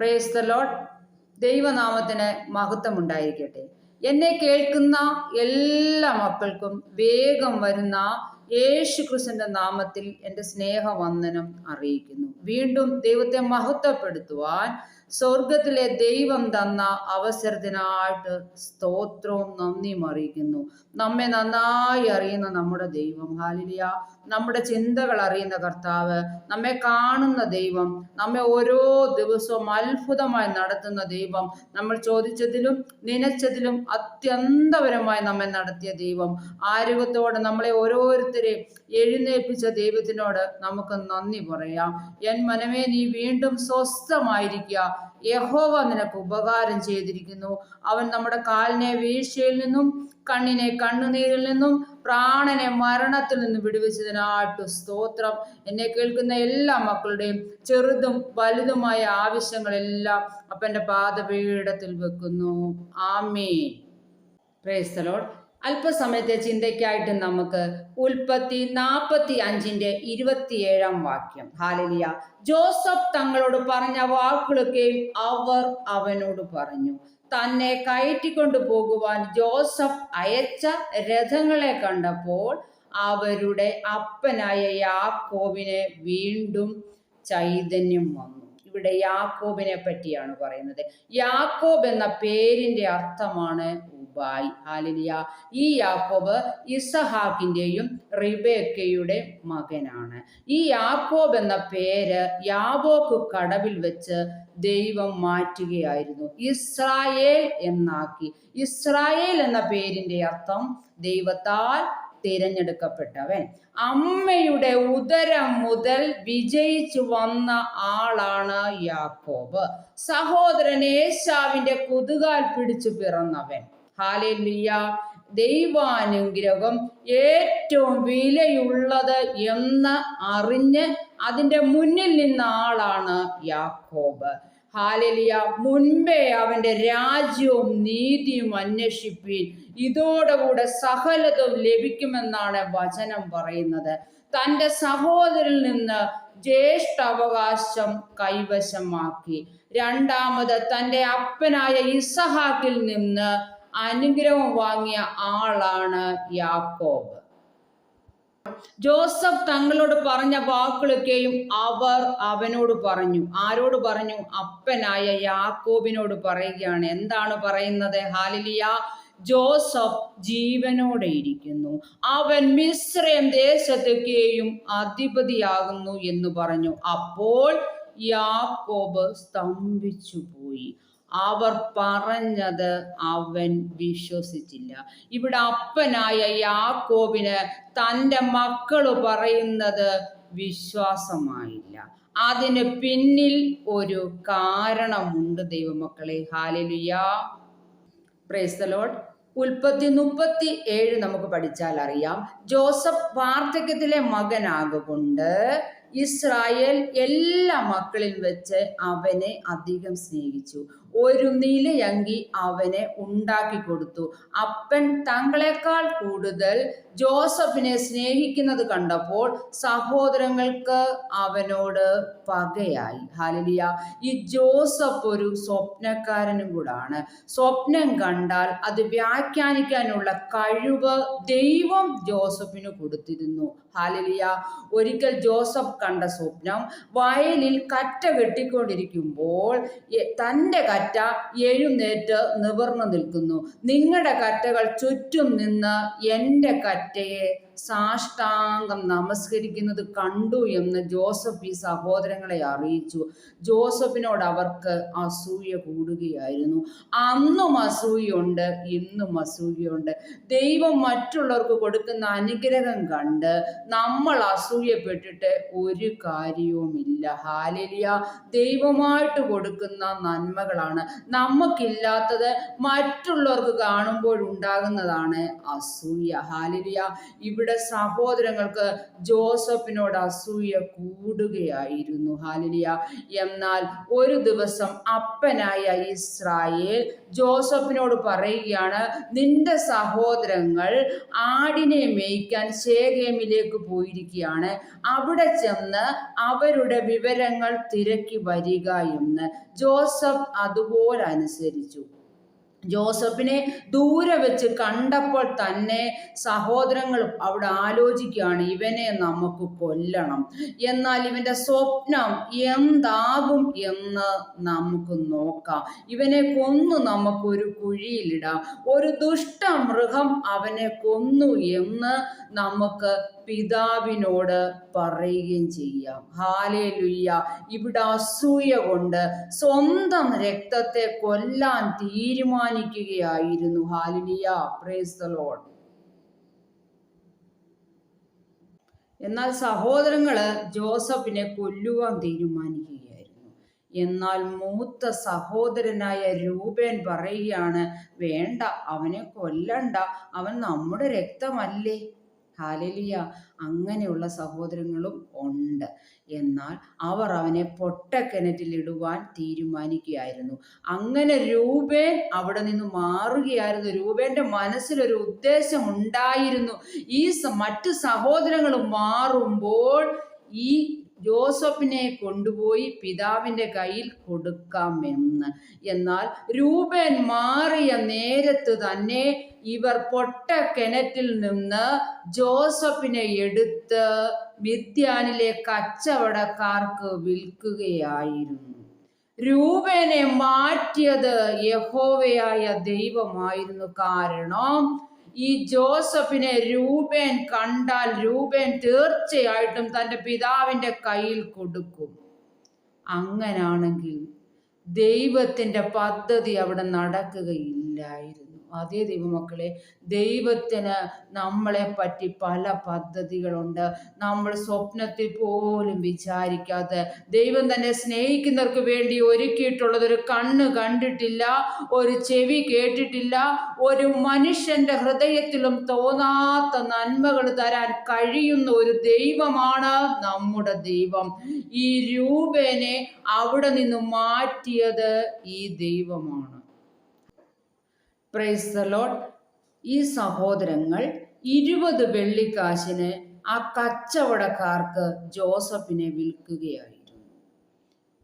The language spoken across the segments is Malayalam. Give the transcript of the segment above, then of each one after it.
പ്രേസ് ദ ലോഡ് ദൈവനാമത്തിന് മഹത്വം ഉണ്ടായിരിക്കട്ടെ എന്നെ കേൾക്കുന്ന എല്ലാ മക്കൾക്കും വേഗം വരുന്ന യേശു ക്രിസ്തുവിന്റെ നാമത്തിൽ എന്റെ സ്നേഹവന്ദനം അറിയിക്കുന്നു. വീണ്ടും ദൈവത്തെ മഹത്വപ്പെടുത്തുവാൻ സ്വർഗത്തിലെ ദൈവം തന്ന അവസരത്തിനായിട്ട് സ്തോത്രവും നന്ദിയും അറിയിക്കുന്നു നമ്മെ നന്നായി അറിയുന്ന നമ്മുടെ ദൈവം ഹാലിലിയ. നമ്മുടെ ചിന്തകൾ അറിയുന്ന കർത്താവ് നമ്മെ കാണുന്ന ദൈവം നമ്മെ ഓരോ ദിവസവും അത്ഭുതമായി നടത്തുന്ന ദൈവം നമ്മൾ ചോദിച്ചതിലും നനച്ചതിലും അത്യന്തപരമായി നമ്മെ നടത്തിയ ദൈവം. ആരോഗ്യത്തോടെ നമ്മളെ ഓരോരുത്തരെയും എഴുന്നേൽപ്പിച്ച ദൈവത്തിനോട് നമുക്ക് നന്ദി പറയാം. എൻ മനമേ നീ വീണ്ടും സ്വസ്ഥമായിരിക്കുക. യഹോവ നിനക്ക് ഉപകാരം ചെയ്തിരിക്കുന്നു. അവൻ നമ്മുടെ കാലിനെ വീഴ്ചയിൽ നിന്നും കണ്ണിനെ കണ്ണുനീരിൽ നിന്നും പ്രാണനെ മരണത്തിൽ നിന്നും വിടുവിച്ചതിനാട്ടു സ്തോത്രം. എന്നെ കേൾക്കുന്ന എല്ലാ മക്കളുടെയും ചെറുതും വലുതുമായ ആവശ്യങ്ങളെല്ലാം അപ്പന്റെ പാദപീഠത്തിൽ വെക്കുന്നു. ആമേ പ്രേസ്തലോട് അല്പസമയത്തെ ചിന്തയ്ക്കായിട്ട് നമുക്ക് ഉൽപ്പത്തി നാൽപ്പത്തി അഞ്ചിന്റെ ഇരുപത്തിയേഴാം വാക്യം. ഹാലലിയ. ജോസഫ് തങ്ങളോട് പറഞ്ഞ വാക്കുകളൊക്കെയും അവർ അവനോട് പറഞ്ഞു തന്നെ കയറ്റിക്കൊണ്ടു പോകുവാൻ ജോസഫ് അയച്ച രഥങ്ങളെ കണ്ടപ്പോൾ അവരുടെ അപ്പനായ യാക്കോബിനെ വീണ്ടും ചൈതന്യം വന്നു. ഇവിടെ യാക്കോബിനെ പറ്റിയാണ് പറയുന്നത്. യാക്കോബ് എന്ന പേരിന്റെ അർത്ഥമാണ് ഉബായ് ഹാലിലിയ. ഈ യാക്കോബ് ഇസഹാക്കിന്റെയും റിബേക്കയുടെ മകനാണ്. ഈ യാക്കോബ് എന്ന പേര് യാബോക്ക് കടവിൽ വെച്ച് ദൈവം മാറ്റുകയായിരുന്നു. ഇസ്രായേൽ എന്നാക്കി. ഇസ്രായേൽ എന്ന പേരിന്റെ അർത്ഥം ദൈവത്താൽ തിരഞ്ഞെടുക്കപ്പെട്ടവൻ. അമ്മയുടെ ഉദരം മുതൽ വിജയിച്ചു വന്ന ആളാണ് യാക്കോബ്. സഹോദരൻ ഏശാവിന്റെ കുതുകാൽ പിടിച്ചു പിറന്നവൻ. ഹാലിയ ദൈവാനുഗ്രഹം ഏറ്റവും വിലയുള്ളത് എന്ന് അറിഞ്ഞ് അതിന്റെ മുന്നിൽ നിന്ന ആളാണ് യാക്കോബ്. ഹാലലിയ. മുൻപേ അവന്റെ രാജ്യവും നീതിയും അന്വേഷിപ്പീൻ. ഇതോടുകൂടെ സകലതും ലഭിക്കുമെന്നാണ് വചനം പറയുന്നത്. തന്റെ സഹോദരിൽ നിന്ന് ജ്യേഷ്ഠ അവകാശം കൈവശമാക്കി. രണ്ടാമത് തന്റെ അപ്പനായ ഇസഹാക്കിൽ നിന്ന് അനുഗ്രഹം വാങ്ങിയ ആളാണ് യാക്കോബ്. ജോസഫ് തങ്ങളോട് പറഞ്ഞ വാക്കുകളൊക്കെയും അവർ അവനോട് പറഞ്ഞു. ആരോട് പറഞ്ഞു? അപ്പനായ യാക്കോബിനോട് പറയുകയാണ്. എന്താണ് പറയുന്നത്? ഹാലിലിയ. ജോസഫ് ജീവനോടെ ഇരിക്കുന്നു. അവൻ മിശ്രയം ദേശത്തൊക്കെയും അധിപതിയാകുന്നു എന്ന് പറഞ്ഞു. അപ്പോൾ യാക്കോബ് സ്തംഭിച്ചു പോയി അവർ പറഞ്ഞത് അവൻ വിശ്വസിച്ചില്ല. ഇവിടെ അപ്പനായ യാക്കോബിന് തന്റെ മക്കൾ പറയുന്നത് വിശ്വാസമായില്ല. അതിന് പിന്നിൽ ഒരു കാരണമുണ്ട് ദൈവമക്കളെ. ഹാലലിയ പ്രേസ്തലോട്ട് ഉൽപ്പത്തി മുപ്പത്തി ഏഴ് നമുക്ക് പഠിച്ചാൽ അറിയാം. ജോസഫ് വാർദ്ധക്യത്തിലെ മകനാകൊണ്ട് ഇസ്രായേൽ എല്ലാ മക്കളിൽ വെച്ച് അവനെ അധികം സ്നേഹിച്ചു. ഒരു നിലയങ്കി അവനെ ഉണ്ടാക്കി കൊടുത്തു. അപ്പൻ തങ്ങളെക്കാൾ കൂടുതൽ ജോസഫിനെ സ്നേഹിക്കുന്നത് കണ്ടപ്പോൾ സഹോദരങ്ങൾക്ക് അവനോട് പകയായി. ഹാലലിയ ഈ ജോസഫ് ഒരു സ്വപ്നക്കാരനും കൂടാണ്. സ്വപ്നം കണ്ടാൽ അത് വ്യാഖ്യാനിക്കാനുള്ള കഴിവ് ദൈവം ജോസഫിന് കൊടുത്തിരുന്നു. ഹാലലിയ ഒരിക്കൽ ജോസഫ് കണ്ട സ്വപ്നം വയലിൽ കറ്റ കെട്ടിക്കൊണ്ടിരിക്കുമ്പോൾ തന്റെ കറ്റ എഴുന്നേറ്റ് നിവർന്നു നിൽക്കുന്നു. നിങ്ങളുടെ കറ്റകൾ ചുറ്റും നിന്ന് എന്റെ കറ്റയെ സാഷ്ടാംഗം നമസ്കരിക്കുന്നത് കണ്ടു എന്ന് ജോസഫ് ഈ സഹോദരങ്ങളെ അറിയിച്ചു. ജോസഫിനോട് അവർക്ക് അസൂയ കൂടുകയായിരുന്നു. അന്നും അസൂയുണ്ട് ഇന്നും അസൂയുണ്ട്. ദൈവം മറ്റുള്ളവർക്ക് കൊടുക്കുന്ന അനുഗ്രഹം കണ്ട് നമ്മൾ അസൂയപ്പെട്ടിട്ട് ഒരു കാര്യവുമില്ല. ഹാലിലിയ. ദൈവമായിട്ട് കൊടുക്കുന്ന നന്മകളാണ്. നമുക്കില്ലാത്തത് മറ്റുള്ളവർക്ക് കാണുമ്പോഴുണ്ടാകുന്നതാണ് അസൂയ. ഹാലിലിയ. ഇവിടെ ഇവിടെ സഹോദരങ്ങൾക്ക് ജോസഫിനോട് അസൂയ കൂടുകയായിരുന്നു. ഹാലിലിയ എന്നാൽ ഒരു ദിവസം അപ്പനായ ഇസ്രായേൽ ജോസഫിനോട് പറയുകയാണ് നിന്റെ സഹോദരങ്ങൾ ആടിനെ മേയ്ക്കാൻ ശേഖേമിലേക്ക് പോയിരിക്കുകയാണ്. അവിടെ ചെന്ന് അവരുടെ വിവരങ്ങൾ തിരക്കി വരിക എന്ന് ജോസഫ് അതുപോലെ അനുസരിച്ചു. ജോസഫിനെ ദൂരെ വെച്ച് കണ്ടപ്പോൾ തന്നെ സഹോദരങ്ങൾ അവിടെ ആലോചിക്കുകയാണ് ഇവനെ നമുക്ക് കൊല്ലണം. എന്നാൽ ഇവന്റെ സ്വപ്നം എന്താകും എന്ന് നമുക്ക് നോക്കാം. ഇവനെ കൊന്നു നമുക്കൊരു കുഴിയിലിടാം. ഒരു ദുഷ്ടമൃഗം അവനെ കൊന്നു എന്ന് നമുക്ക് പിതാവിനോട് പറയുകയും ചെയ്യാം. ഹാലേ ലുയ്യ ഇവിടെ അസൂയ കൊണ്ട് സ്വന്തം രക്തത്തെ കൊല്ലാൻ തീരുമാനിക്കുകയായിരുന്നു. ഹാലിലിയ പ്രേസ് ദ ലോഡ് എന്നാൽ സഹോദരങ്ങൾ ജോസഫിനെ കൊല്ലുവാൻ തീരുമാനിക്കുകയായിരുന്നു. എന്നാൽ മൂത്ത സഹോദരനായ രൂപേൻ പറയുകയാണ് വേണ്ട അവനെ കൊല്ലണ്ട. അവൻ നമ്മുടെ രക്തമല്ലേ? ഹാലലിയ അങ്ങനെയുള്ള സഹോദരങ്ങളും ഉണ്ട്. എന്നാൽ അവർ അവനെ പൊട്ടക്കിണറ്റിൽ ഇടുവാൻ തീരുമാനിക്കുകയായിരുന്നു. അങ്ങനെ രൂപേൻ അവിടെ നിന്ന് മാറുകയായിരുന്നു. രൂപേന്റെ മനസ്സിലൊരു ഉദ്ദേശം ഉണ്ടായിരുന്നു. ഈ മറ്റു സഹോദരങ്ങൾ മാറുമ്പോൾ ഈ ജോസഫിനെ കൊണ്ടുപോയി പിതാവിന്റെ കയ്യിൽ കൊടുക്കാമെന്ന്. എന്നാൽ രൂപൻ മാറിയ നേരത്ത് തന്നെ ഇവർ പൊട്ട കിണറ്റിൽ നിന്ന് ജോസഫിനെ എടുത്ത് മിഥ്യാനിലെ കച്ചവടക്കാർക്ക് വിൽക്കുകയായിരുന്നു. രൂപനെ മാറ്റിയത് യഹോവയായ ദൈവമായിരുന്നു. കാരണം ഈ ജോസഫിനെ രൂപേൻ കണ്ടാൽ രൂപേൻ തീർച്ചയായിട്ടും തന്റെ പിതാവിന്റെ കയ്യിൽ കൊടുക്കും. അങ്ങനാണെങ്കിൽ ദൈവത്തിന്റെ പദ്ധതി അവിടെ നടക്കുകയില്ലായിരുന്നു. അതേ ദൈവമക്കളെ ദൈവത്തിന് നമ്മളെ പറ്റി പല പദ്ധതികളുണ്ട്. നമ്മൾ സ്വപ്നത്തിൽ പോലും വിചാരിക്കാതെ ദൈവം തന്നെ സ്നേഹിക്കുന്നവർക്ക് വേണ്ടി ഒരുക്കിയിട്ടുള്ളത് ഒരു കണ്ണ് കണ്ടിട്ടില്ല ഒരു ചെവി കേട്ടിട്ടില്ല ഒരു മനുഷ്യന്റെ ഹൃദയത്തിലും തോന്നാത്ത നന്മകൾ തരാൻ കഴിയുന്ന ഒരു ദൈവമാണ് നമ്മുടെ ദൈവം. ഈ രൂപേനെ അവിടെ നിന്ന് മാറ്റിയത് ഈ ദൈവമാണ്. പ്രൈസ് ദ ലോഡ് ഈ സഹോദരങ്ങൾ ഇരുപത് വെള്ളിക്കാശിന് ആ കച്ചവടക്കാർക്ക് ജോസഫിനെ വിൽക്കുകയായിരുന്നു.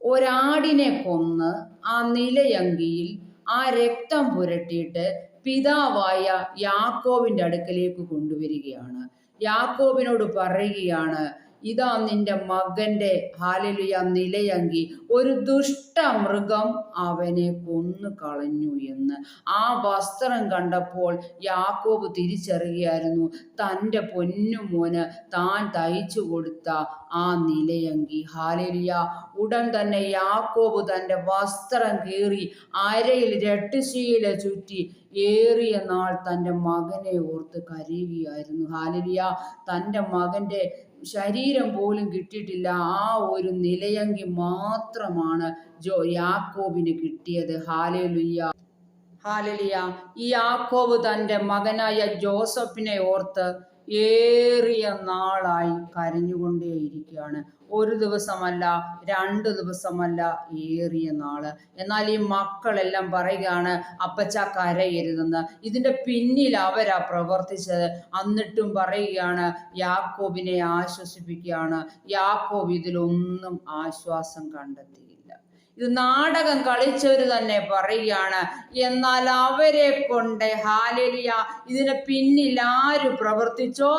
ഒരാടിനെ കൊന്ന് ആ നിലയങ്കിയിൽ ആ രക്തം പുരട്ടിയിട്ട് പിതാവായ യാക്കോവിന്റെ അടുക്കലേക്ക് കൊണ്ടുവരികയാണ്. യാക്കോബിനോട് പറയുകയാണ് ഇതാ നിന്റെ മകന്റെ ഹാലലുയ നിലയങ്കി. ഒരു ദുഷ്ടമൃഗം അവനെ കൊന്നു കളഞ്ഞു എന്ന്. ആ വസ്ത്രം കണ്ടപ്പോൾ യാക്കോബ് തിരിച്ചറിയായിരുന്നു തന്റെ പൊന്നുമോന് താൻ തയ്ച്ചു കൊടുത്ത ആ നിലയങ്കി. ഹാലലിയ ഉടൻ തന്നെ യാക്കോബ് തന്റെ വസ്ത്രം കീറി അരയിൽ രട്ടുശീല ചുറ്റി ഏറിയ നാൾ തന്റെ മകനെ ഓർത്ത് കരയുകയായിരുന്നു. ഹാലലിയ തന്റെ മകന്റെ ശരീരം പോലും കിട്ടിയിട്ടില്ല. ആ ഒരു നിലയങ്കി മാത്രമാണ് ജോ യാക്കോബിന് കിട്ടിയത്. ഹാലലുയ്യ. ഹാലലിയ ഈ യാക്കോബ് തന്റെ മകനായ ജോസഫിനെ ഓർത്ത് ഏറിയ നാളായി കരഞ്ഞുകൊണ്ടേയിരിക്കുകയാണ്. ഒരു ദിവസമല്ല രണ്ട് ദിവസമല്ല ഏറിയ നാൾ. എന്നാൽ ഈ മക്കളെല്ലാം പറയുകയാണ് അപ്പച്ച കരയരുതെന്ന്. ഇതിന്റെ പിന്നിൽ അവരാ പ്രവർത്തിച്ചത്. എന്നിട്ടും പറയുകയാണ് യാക്കോബിനെ ആശ്വസിപ്പിക്കുകയാണ്. യാക്കോബ് ഇതിലൊന്നും ആശ്വാസം കണ്ടെത്തിയില്ല ഇത് നാടകം കളിച്ചവർ തന്നെ പറയുകയാണ് എന്നാൽ അവരെ കൊണ്ട് ഹാലലിയ ഇതിന് പിന്നിൽ ആര് പ്രവർത്തിച്ചോ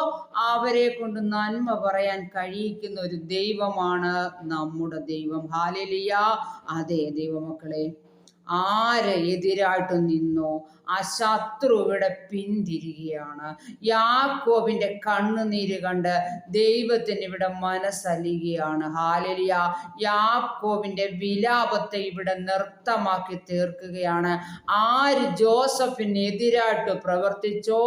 അവരെ കൊണ്ട് നന്മ പറയാൻ കഴിയിക്കുന്ന ഒരു ദൈവമാണ് നമ്മുടെ ദൈവം. ഹാലലിയ. അതെ ദൈവമക്കളെ ആര് എതിരായിട്ട് നിന്നോ ആ ശത്രു ഇവിടെ പിന്തിരികയാണ്. യാക്കോബിന്റെ കണ്ണുനീര് കണ്ട് ദൈവത്തിന് ഇവിടെ മനസ്സലിയുകയാണ്. ഹാലലിയ. യാക്കോബിന്റെ വിലാപത്തെ ഇവിടെ നൃത്തമാക്കി തീർക്കുകയാണ്. ആര് ജോസഫിനെതിരായിട്ട് പ്രവർത്തിച്ചോ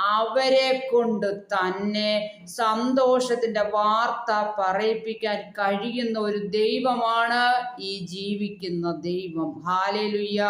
അവരെ കൊണ്ട് തന്നെ സന്തോഷത്തിന്റെ വാർത്ത പറയിപ്പിക്കാൻ കഴിയുന്ന ഒരു ദൈവമാണ് ഈ ജീവിക്കുന്ന ദൈവം. ഹാലേലുയ്യ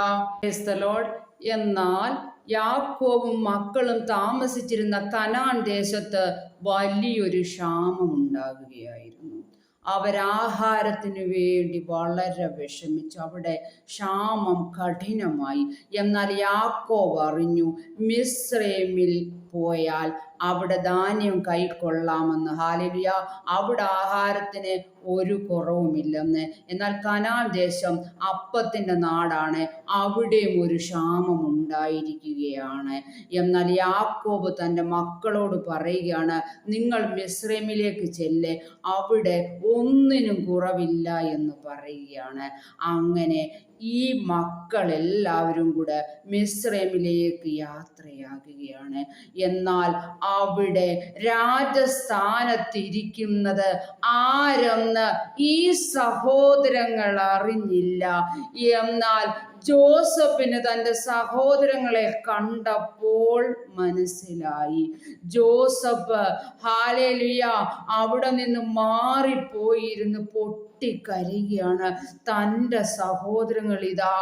ലോഡ് എന്നാൽ യാക്കോവും മക്കളും താമസിച്ചിരുന്ന കനാൻ ദേശത്ത് വലിയൊരു ക്ഷാമം ഉണ്ടാകുകയായിരുന്നു. അവരാഹാരത്തിന് വേണ്ടി വളരെ വിഷമിച്ചു. അവിടെ ക്ഷാമം കഠിനമായി. എന്നാൽ യാക്കോവ് അറിഞ്ഞു മിശ്രമിൽ പോയാൽ അവിടെ ധാന്യം കൈക്കൊള്ളാമെന്ന് ഹാലിലിയ അവിടെ ആഹാരത്തിന് ഒരു കുറവുമില്ലെന്ന്. എന്നാൽ കനാൽ ദേശം അപ്പത്തിന്റെ നാടാണ്. അവിടെയും ഒരു ക്ഷാമം ഉണ്ടായിരിക്കുകയാണ്. എന്നാൽ യാക്കോബ് തന്റെ മക്കളോട് പറയുകയാണ് നിങ്ങൾ മിശ്രമിലേക്ക് ചെല്ല്. അവിടെ ഒന്നിനും കുറവില്ല എന്ന് പറയുകയാണ്. അങ്ങനെ ഈ മക്കളെല്ലാവരും കൂടെ മിശ്രമിലേക്ക് യാത്രയാകുകയാണ്. എന്നാൽ അവിടെ രാജസ്ഥാനത്തിരിക്കുന്നത് ആരെന്ന് ഈ സഹോദരങ്ങൾ അറിഞ്ഞില്ല. എന്നാൽ ജോസഫിന് തന്റെ സഹോദരങ്ങളെ കണ്ടപ്പോൾ മനസ്സിലായി. ജോസഫ് ഹാലേലുയ അവിടെ നിന്ന് മാറിപ്പോയിരുന്ന്. പൊട്ടിക്കരയുകയാണ് തന്റെ സഹോദരങ്ങൾ ഇതാ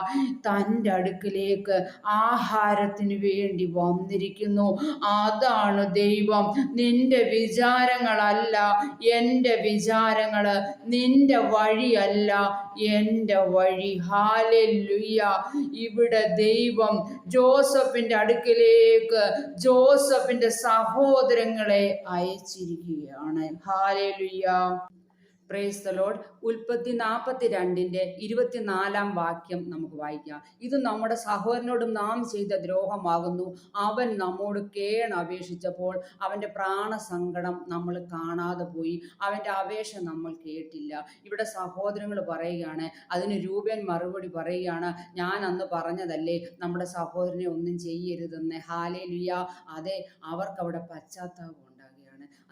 തന്റെ അടുക്കിലേക്ക് ആഹാരത്തിന് വേണ്ടി വന്നിരിക്കുന്നു. അതാണ് ദൈവം. നിന്റെ വിചാരങ്ങളല്ല എന്റെ വിചാരങ്ങൾ നിന്റെ വഴിയല്ല എന്റെ വഴി. ഹാലെല്ലുയ്യ ഇവിടെ ദൈവം ജോസഫിന്റെ അടുക്കിലേക്ക് ജോസഫിന്റെ സഹോദരങ്ങളെ അയച്ചിരിക്കുകയാണ്. ഹാലെലുയ്യ പ്രേസ് ദ ലോഡ് ഉൽപ്പത്തി നാൽപ്പത്തി രണ്ടിന്റെ ഇരുപത്തിനാലാം വാക്യം നമുക്ക് വായിക്കാം. ഇത് നമ്മുടെ സഹോദരനോടും നാം ചെയ്ത ദ്രോഹമാകുന്നു. അവൻ നമ്മോട് കേൺ അപേക്ഷിച്ചപ്പോൾ അവന്റെ പ്രാണസങ്കടം നമ്മൾ കാണാതെ പോയി. അവന്റെ അപേക്ഷ നമ്മൾ കേട്ടില്ല. ഇവിടെ സഹോദരങ്ങൾ പറയുകയാണ് അതിന് രൂപൻ മറുപടി പറയുകയാണ് ഞാൻ അന്ന് പറഞ്ഞതല്ലേ നമ്മുടെ സഹോദരനെ ഒന്നും ചെയ്യരുതെന്ന്. ഹാലേ ഹാലേലുയ അതെ അവർക്കവിടെ പശ്ചാത്താപം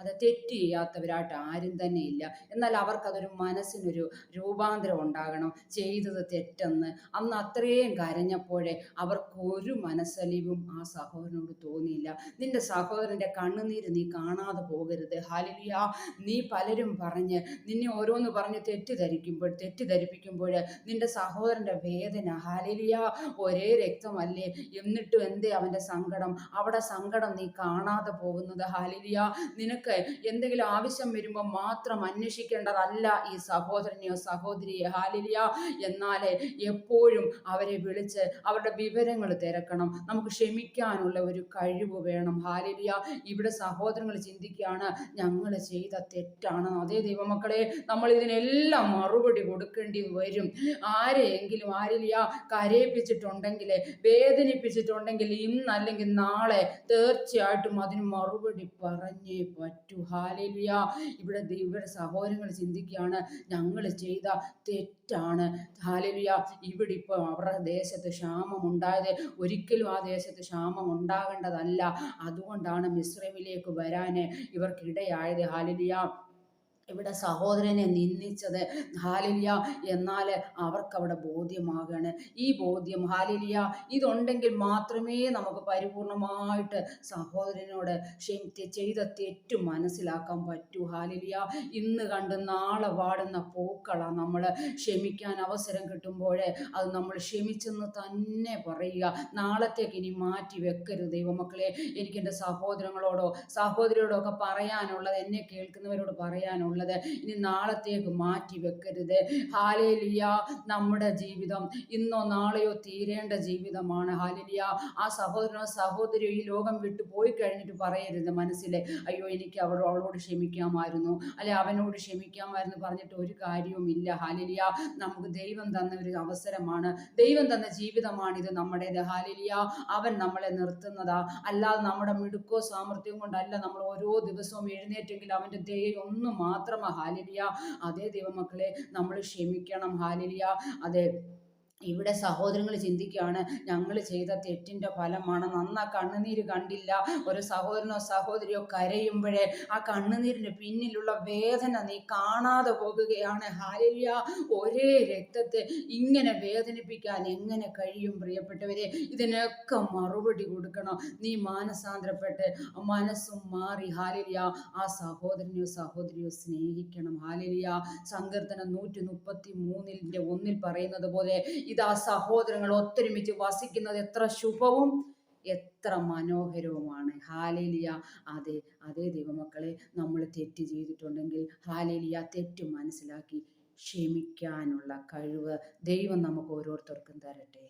അത് തെറ്റ് ചെയ്യാത്തവരായിട്ട് ആരും തന്നെ ഇല്ല. എന്നാൽ അവർക്കതൊരു മനസ്സിനൊരു രൂപാന്തരം ഉണ്ടാകണം. ചെയ്തത് തെറ്റെന്ന്. അന്ന് അത്രയും കരഞ്ഞപ്പോഴേ അവർക്കൊരു മനസ്സലിവും ആ സഹോദരനോട് തോന്നിയില്ല. നിന്റെ സഹോദരന്റെ കണ്ണുനീര് നീ കാണാതെ പോകരുത്. ഹാലിലിയ നീ പലരും പറഞ്ഞ് നിന്നെ ഓരോന്ന് പറഞ്ഞ് തെറ്റിദ്ധരിക്കുമ്പോൾ തെറ്റിദ്ധരിപ്പിക്കുമ്പോൾ നിന്റെ സഹോദരന്റെ വേദന ഹാലിലിയ ഒരേ രക്തമല്ലേ? എന്നിട്ടും എന്തേ അവന്റെ സങ്കടം? അവിടെ സങ്കടം നീ കാണാതെ പോകുന്നത്? ഹാലിലിയ നിനക്ക് എന്തെങ്കിലും ആവശ്യം വരുമ്പോൾ മാത്രം അന്വേഷിക്കേണ്ടതല്ല ഈ സഹോദരനെയോ സഹോദരിയെ. ഹാലിലിയ. എന്നാൽ എപ്പോഴും അവരെ വിളിച്ച് അവരുടെ വിവരങ്ങൾ തിരക്കണം. നമുക്ക് ക്ഷമിക്കാനുള്ള ഒരു കഴിവ് വേണം. ഹാലിലിയ. ഇവിടെ സഹോദരങ്ങൾ ചിന്തിക്കുകയാണ് ഞങ്ങൾ ചെയ്ത തെറ്റാണ്. അതേ ദൈവമക്കളെ നമ്മൾ ഇതിനെല്ലാം മറുപടി കൊടുക്കേണ്ടി വരും. ആരെയെങ്കിലും ആരിലിയ കരയിപ്പിച്ചിട്ടുണ്ടെങ്കിൽ വേദനിപ്പിച്ചിട്ടുണ്ടെങ്കിൽ ഇന്നല്ലെങ്കിൽ നാളെ തീർച്ചയായിട്ടും അതിന് മറുപടി പറഞ്ഞേ പറ്റൂ. ഹാലിലിയ ഇവിടെ ഇവിടെ സഹോദരങ്ങൾ ചിന്തിക്കുകയാണ് ഞങ്ങൾ ചെയ്ത തെറ്റാണ്. ഹാലേലുയ ഇവിടെ ഇപ്പോൾ അവരുടെ ദേശത്ത് ക്ഷാമം ഉണ്ടായത്. ഒരിക്കലും ആ ദേശത്ത് ക്ഷാമം ഉണ്ടാകേണ്ടതല്ല. അതുകൊണ്ടാണ് മിശ്രമിലേക്ക് വരാൻ ഇവർക്കിടയായത്. ഹാലിലിയ ഇവിടെ സഹോദരനെ നിന്ദിച്ചത്. ഹാലിലിയ എന്നാൽ അവർക്കവിടെ ബോധ്യമാകാണ്. ഈ ബോധ്യം ഹാലിലിയ ഇതുണ്ടെങ്കിൽ മാത്രമേ നമുക്ക് പരിപൂർണമായിട്ട് സഹോദരനോട് ചെയ്ത തെറ്റ് മനസ്സിലാക്കാൻ പറ്റൂ ഹാലിലിയ. ഇന്ന് കണ്ട് നാളെ വാടുന്ന പൂക്കളാണ് നമ്മൾ ക്ഷമിക്കാൻ അവസരം കിട്ടുമ്പോൾ അത് നമ്മൾ ക്ഷമിച്ചെന്ന് തന്നെ പറയുക. നാളത്തേക്ക് ഇനി മാറ്റി വെക്കരുത് ദൈവമക്കളെ. എനിക്ക് എന്റെ സഹോദരങ്ങളോടോ സഹോദരിയോടോ ഒക്കെ പറയാനുള്ളത് എന്നെ കേൾക്കുന്നവരോട് പറയാനുള്ളത് ഇനി നാളത്തേക്ക് മാറ്റി വെക്കരുത്. ഹാലേലിയ നമ്മുടെ ജീവിതം ഇന്നോ നാളെയോ തീരേണ്ട ജീവിതമാണ്. ഹാലേലിയ ആ സഹോദരനോ സഹോദരിയോ ഈ ലോകം വിട്ടു പോയി കഴിഞ്ഞിട്ട് പറയരുത് മനസ്സിലെ. അയ്യോ എനിക്ക് അവൾ അവളോട് ക്ഷമിക്കാമായിരുന്നു. അല്ലെ അവനോട് ക്ഷമിക്കാമായിരുന്നു പറഞ്ഞിട്ട് ഒരു കാര്യവുമില്ല ഹാലിലിയ നമുക്ക് ദൈവം തന്ന ഒരു അവസരമാണ്. ദൈവം തന്ന ജീവിതമാണിത് നമ്മുടേത്. ഹാലിലിയ അവൻ നമ്മളെ നിർത്തുന്നതാ. അല്ലാതെ നമ്മുടെ മിടുക്കോ സാമർഥ്യം കൊണ്ടല്ല നമ്മൾ ഓരോ ദിവസവും എഴുന്നേറ്റെങ്കിൽ അവന്റെ ദയ ഒന്ന് മാത്രമാണ് ഹാലിലിയ. അതേ ദൈവമക്കളെ നമ്മൾ ക്ഷമിക്കണം. ഹാലിലിയ. അതെ. ഇവിടെ സഹോദരങ്ങൾ ചിന്തിക്കുകയാണ് ഞങ്ങൾ ചെയ്ത തെറ്റിന്റെ ഫലമാണ്. നന്നാ കണ്ണുനീര് കണ്ടില്ല. ഒരു സഹോദരനോ സഹോദരിയോ കരയുമ്പോഴേ ആ കണ്ണുനീരിന് പിന്നിലുള്ള വേദന നീ കാണാതെ പോകുകയാണ്. ഹാലിയ ഒരേ രക്തത്തെ ഇങ്ങനെ വേദനിപ്പിക്കാൻ എങ്ങനെ കഴിയും പ്രിയപ്പെട്ടവരെ? ഇതിനൊക്കെ മറുപടി കൊടുക്കണം. നീ മാനസാന്തരപ്പെട്ട് മനസ്സും മാറി. ഹാലിയ ആ സഹോദരനെയോ സഹോദരിയോ സ്നേഹിക്കണം. ഹാലിയ സങ്കീർത്തനം നൂറ്റി മുപ്പത്തി മൂന്നിന്റെ ഒന്നിൽ പറയുന്നത് പോലെ ഇതാ സഹോദരങ്ങൾ ഒത്തൊരുമിച്ച് വസിക്കുന്നത് എത്ര ശുഭവും എത്ര മനോഹരവുമാണ്. ഹാലേലിയ. അതെ അതേ ദൈവമക്കളെ നമ്മൾ തെറ്റ് ചെയ്തിട്ടുണ്ടെങ്കിൽ ഹാലേലിയ തെറ്റ് മനസ്സിലാക്കി ക്ഷമിക്കാനുള്ള കഴിവ് ദൈവം നമുക്ക് ഓരോരുത്തർക്കും തരട്ടെ.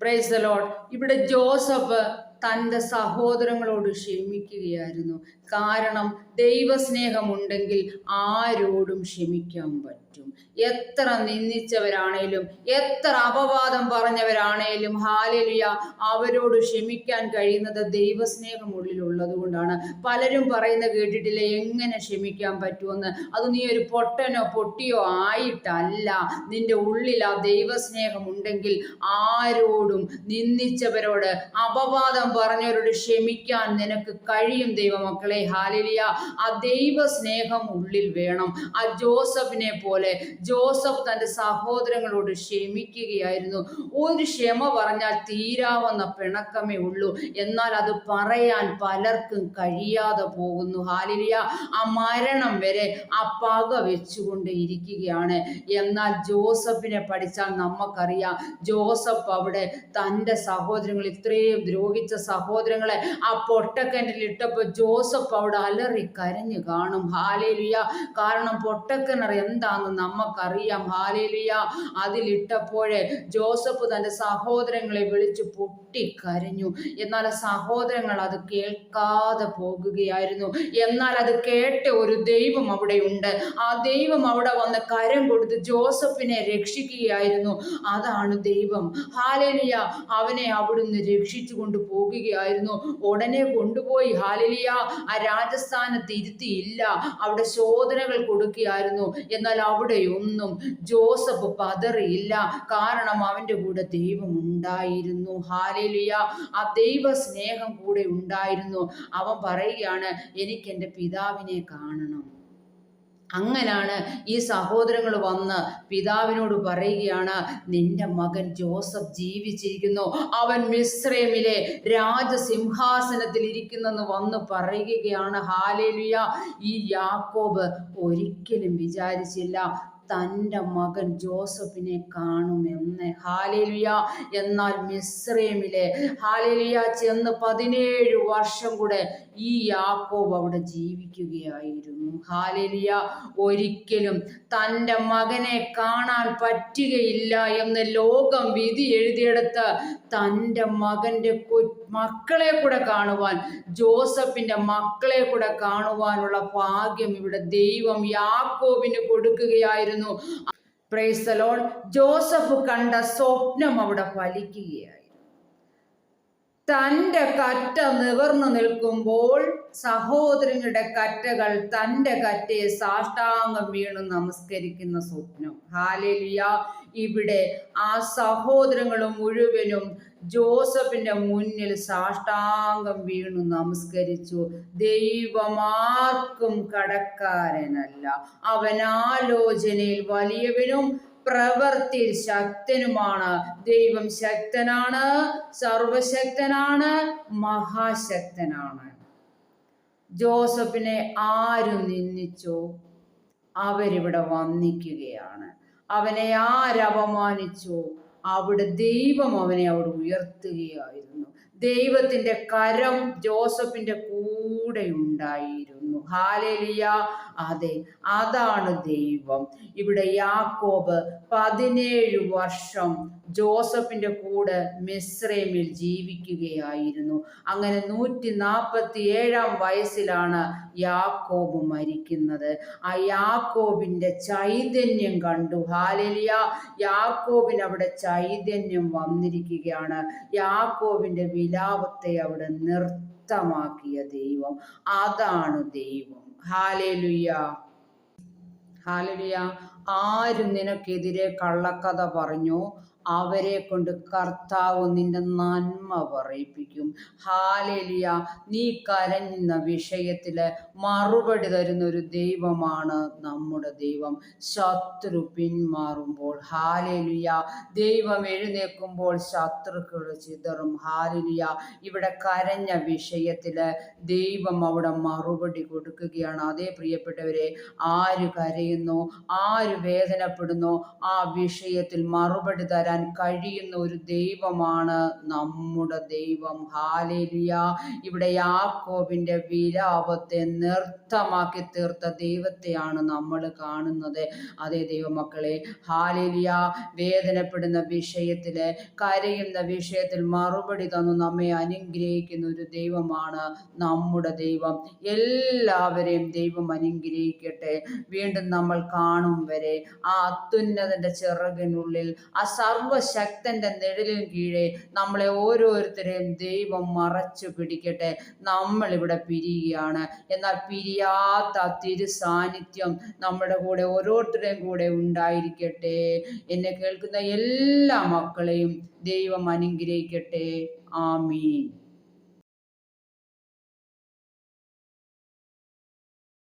പ്രൈസ് ദ ലോർഡ് ഇവിടെ ജോസഫ് തന്റെ സഹോദരങ്ങളോട് ക്ഷമിക്കുകയായിരുന്നു. കാരണം ദൈവസ്നേഹമുണ്ടെങ്കിൽ ആരോടും ക്ഷമിക്കാൻ പറ്റും. എത്ര നിന്ദിച്ചവരാണേലും എത്ര അപവാദം പറഞ്ഞവരാണേലും ഹാലലിയ അവരോട് ക്ഷമിക്കാൻ കഴിയുന്നത് ദൈവസ്നേഹം ഉള്ളിലുള്ളത് കൊണ്ടാണ് പലരും പറയുന്ന കേട്ടിട്ടില്ല എങ്ങനെ ക്ഷമിക്കാൻ പറ്റുമെന്ന്? അത് നീ ഒരു പൊട്ടനോ പൊട്ടിയോ ആയിട്ടല്ല. നിന്റെ ഉള്ളിൽ ആ ദൈവസ്നേഹം ഉണ്ടെങ്കിൽ ആരോടും നിന്ദിച്ചവരോട് അപവാദം പറഞ്ഞവരോട് ക്ഷമിക്കാൻ നിനക്ക് കഴിയും ദൈവമക്കളെ. ഹാലിലിയ ആ ദൈവ സ്നേഹം ഉള്ളിൽ വേണം. ആ ജോസഫിനെ പോലെ ജോസഫ് തന്റെ സഹോദരങ്ങളോട് ക്ഷമിക്കുകയായിരുന്നു. ഒരു ക്ഷമ പറഞ്ഞാൽ തീരാവുന്ന പിണക്കമേ ഉള്ളൂ. എന്നാൽ അത് പറയാൻ പലർക്കും കഴിയാതെ പോകുന്നു. ഹാലിലിയ ആ മരണം വരെ ആ പക വെച്ചുകൊണ്ട് ഇരിക്കുകയാണ്. എന്നാൽ ജോസഫിനെ പഠിച്ചാൽ നമുക്കറിയാം. ജോസഫ് അവിടെ തന്റെ സഹോദരങ്ങൾ ഇത്രയും ദ്രോഹിച്ച സഹോദരങ്ങളെ ആ പൊട്ടക്കിണറ്റിൽ ഇട്ടപ്പോൾ ജോസഫ് അവിടെ അലറി കരഞ്ഞു കാണും. ഹാലേലിയ. കാരണം പൊട്ടക്കിണർ എന്താണെന്ന് നമുക്കറിയാം ഹാലേലിയ. അതിലിട്ടപ്പോഴേ ജോസഫ് തന്റെ സഹോദരങ്ങളെ വിളിച്ച് പൊട്ടിക്കരഞ്ഞു. എന്നാൽ സഹോദരങ്ങൾ അത് കേൾക്കാതെ പോകുകയായിരുന്നു. എന്നാൽ അത് കേട്ട ഒരു ദൈവം അവിടെ ഉണ്ട് ആ ദൈവം അവിടെ വന്ന് കരം കൊടുത്ത് ജോസഫിനെ രക്ഷിക്കുകയായിരുന്നു. അതാണ് ദൈവം. ഹാലേലിയ. അവനെ അവിടുന്ന് രക്ഷിച്ചു കൊണ്ട് പോകുകയായിരുന്നു. ഉടനെ കൊണ്ടുപോയി. ഹാലിലിയ ആ രാജസ്ഥാനത്ത് ഇരുത്തിയില്ല അവിടെ ശോധനകൾ കൊടുക്കുകയായിരുന്നു. എന്നാൽ അവിടെയൊന്നും ജോസഫ് പതറിയില്ല. കാരണം അവന്റെ കൂടെ ദൈവം ഉണ്ടായിരുന്നു. ഹാലിലിയ ആ ദൈവ സ്നേഹം കൂടെ ഉണ്ടായിരുന്നു. അവൻ പറയുകയാണ് എനിക്ക് എന്റെ പിതാവിനെ കാണണം. അങ്ങനാണ് ഈ സഹോദരങ്ങൾ വന്ന് പിതാവിനോട് പറയുകയാണ് നിന്റെ മകൻ ജോസഫ് ജീവിച്ചിരിക്കുന്നു. അവൻ മിശ്രമിലെ രാജസിംഹാസനത്തിൽ ഇരിക്കുന്നെന്ന് വന്ന് പറയുകയാണ്. ഹാലേലുയ. ഈ യാക്കോബ് ഒരിക്കലും വിചാരിച്ചില്ല തന്റെ മകൻ ജോസഫിനെ കാണുമെന്ന്. ഹാലേലുയ. എന്നാൽ മിശ്രമിലെ ഹാലേലുയ ചെന്ന് പതിനേഴ് വർഷം കൂടെ ഈ യാക്കോബ് അവിടെ ജീവിക്കുകയായിരുന്നു. ഹാലലിയ. ഒരിക്കലും തന്റെ മകനെ കാണാൻ പറ്റുകയില്ല എന്ന് ലോകം വിധി എഴുതിയെടുത്ത് തന്റെ മകന്റെ കൊ മക്കളെ കൂടെ കാണുവാൻ ജോസഫിന്റെ മക്കളെ കൂടെ കാണുവാനുള്ള ഭാഗ്യം ഇവിടെ ദൈവം യാക്കോബിന് കൊടുക്കുകയായിരുന്നു. പ്രൈസ് ലോൺ ജോസഫ് കണ്ട സ്വപ്നം അവിടെ ഫലിക്കുകയായി. തന്റെ കറ്റ നിവർന്നു നിൽക്കുമ്പോൾ സഹോദരങ്ങളുടെ കറ്റകൾ തന്റെ കറ്റയെ സാഷ്ടാംഗം വീണു നമസ്കരിക്കുന്ന സ്വപ്നം. ഹാലേലിയ. ഇവിടെ ആ സഹോദരങ്ങളും മുഴുവനും ജോസഫിന്റെ മുന്നിൽ സാഷ്ടാംഗം വീണു നമസ്കരിച്ചു. ദൈവമാർക്കും കടക്കാരനല്ല. അവൻ ആലോചനയിൽ വലിയവനും പ്രവർത്തിയിൽ ശക്തനുമാണ്. ദൈവം ശക്തനാണ് സർവശക്തനാണ് മഹാശക്തനാണ്. ജോസഫിനെ ആരും നിന്ദിച്ചോ. അവരിവിടെ വന്നിക്കുകയാണ്. അവനെ ആരപമാനിച്ചോ അവിടെ ദൈവം അവനെ അവിടെ ഉയർത്തുകയായിരുന്നു. ദൈവത്തിന്റെ കരം ജോസഫിന്റെ കൂടെ ഉണ്ടായിരുന്നു. ഹാലേലിയ. അതെ അതാണ് ദൈവം. ഇവിടെ യാക്കോബ് പതിനേഴ് വർഷം ജോസഫിന്റെ കൂടെ മിശ്രമിൽ ജീവിക്കുകയായിരുന്നു. അങ്ങനെ നൂറ്റി നാൽപ്പത്തി ഏഴാം വയസ്സിലാണ് യാക്കോബ് മരിക്കുന്നത്. ആ യാക്കോബിന്റെ ചൈതന്യം കണ്ടു. ഹാലലിയ. യാക്കോബിന് അവിടെ ചൈതന്യം വന്നിരിക്കുകയാണ്. യാക്കോബിന്റെ വിലാപത്തെ അവിടെ നൃത്തമാക്കിയ ദൈവം. അതാണ് ദൈവം. ഹാലേലുയ്യ ഹാലലുയ ആരും നിനക്കെതിരെ കള്ളക്കഥ പറഞ്ഞു. അവരെ കൊണ്ട് കർത്താവ് നിന്റെ നന്മ പറയിപ്പിക്കും. ഹാലേലിയ. നീ കരഞ്ഞുന്ന വിഷയത്തിൽ മറുപടി തരുന്ന ഒരു ദൈവമാണ് നമ്മുടെ ദൈവം. ശത്രു പിന്മാറുമ്പോൾ ഹാലേലിയ. ദൈവം എഴുന്നേൽക്കുമ്പോൾ ശത്രുക്കൾ ചിതറും. ഹാലേലിയ. ഇവിടെ കരഞ്ഞ വിഷയത്തിൽ ദൈവം അവിടെ മറുപടി കൊടുക്കുകയാണ്. അതേ പ്രിയപ്പെട്ടവരെ ആര് കരയുന്നു? ആര് വേദനപ്പെടുന്നു? ആ വിഷയത്തിൽ മറുപടി തരാൻ തരാൻ കഴിയുന്ന ഒരു ദൈവമാണ് നമ്മുടെ ദൈവം. ഹാലേലിയ ഇവിടെ യാക്കോബിന്റെ വിലാപത്തെ നൃത്തമാക്കി തീർത്ത ദൈവത്തെയാണ് നമ്മൾ കാണുന്നത്. അതേ ദൈവമക്കളെ ഹാലേലിയ വേദനപ്പെടുന്ന വിഷയത്തിൽ കരയുന്ന വിഷയത്തിൽ മറുപടി തന്നു നമ്മെ അനുഗ്രഹിക്കുന്ന ഒരു ദൈവമാണ് നമ്മുടെ ദൈവം. എല്ലാവരെയും ദൈവം അനുഗ്രഹിക്കട്ടെ. വീണ്ടും നമ്മൾ കാണും വരെ ആ അത്യുന്നതന്റെ ചിറകിനുള്ളിൽ ആ സർവശക്തന്റെ നിഴലിന് കീഴെ നമ്മളെ ഓരോരുത്തരെയും ദൈവം മറച്ചു പിടിക്കട്ടെ. നമ്മൾ ഇവിടെ പിരിയുകയാണ്. എന്നാൽ പിരിയാത്ത തിരു സാന്നിധ്യം നമ്മുടെ കൂടെ ഓരോരുത്തരുടെയും കൂടെ ഉണ്ടായിരിക്കട്ടെ. എന്നെ കേൾക്കുന്ന എല്ലാ മക്കളെയും ദൈവം അനുഗ്രഹിക്കട്ടെ. ആമീൻ.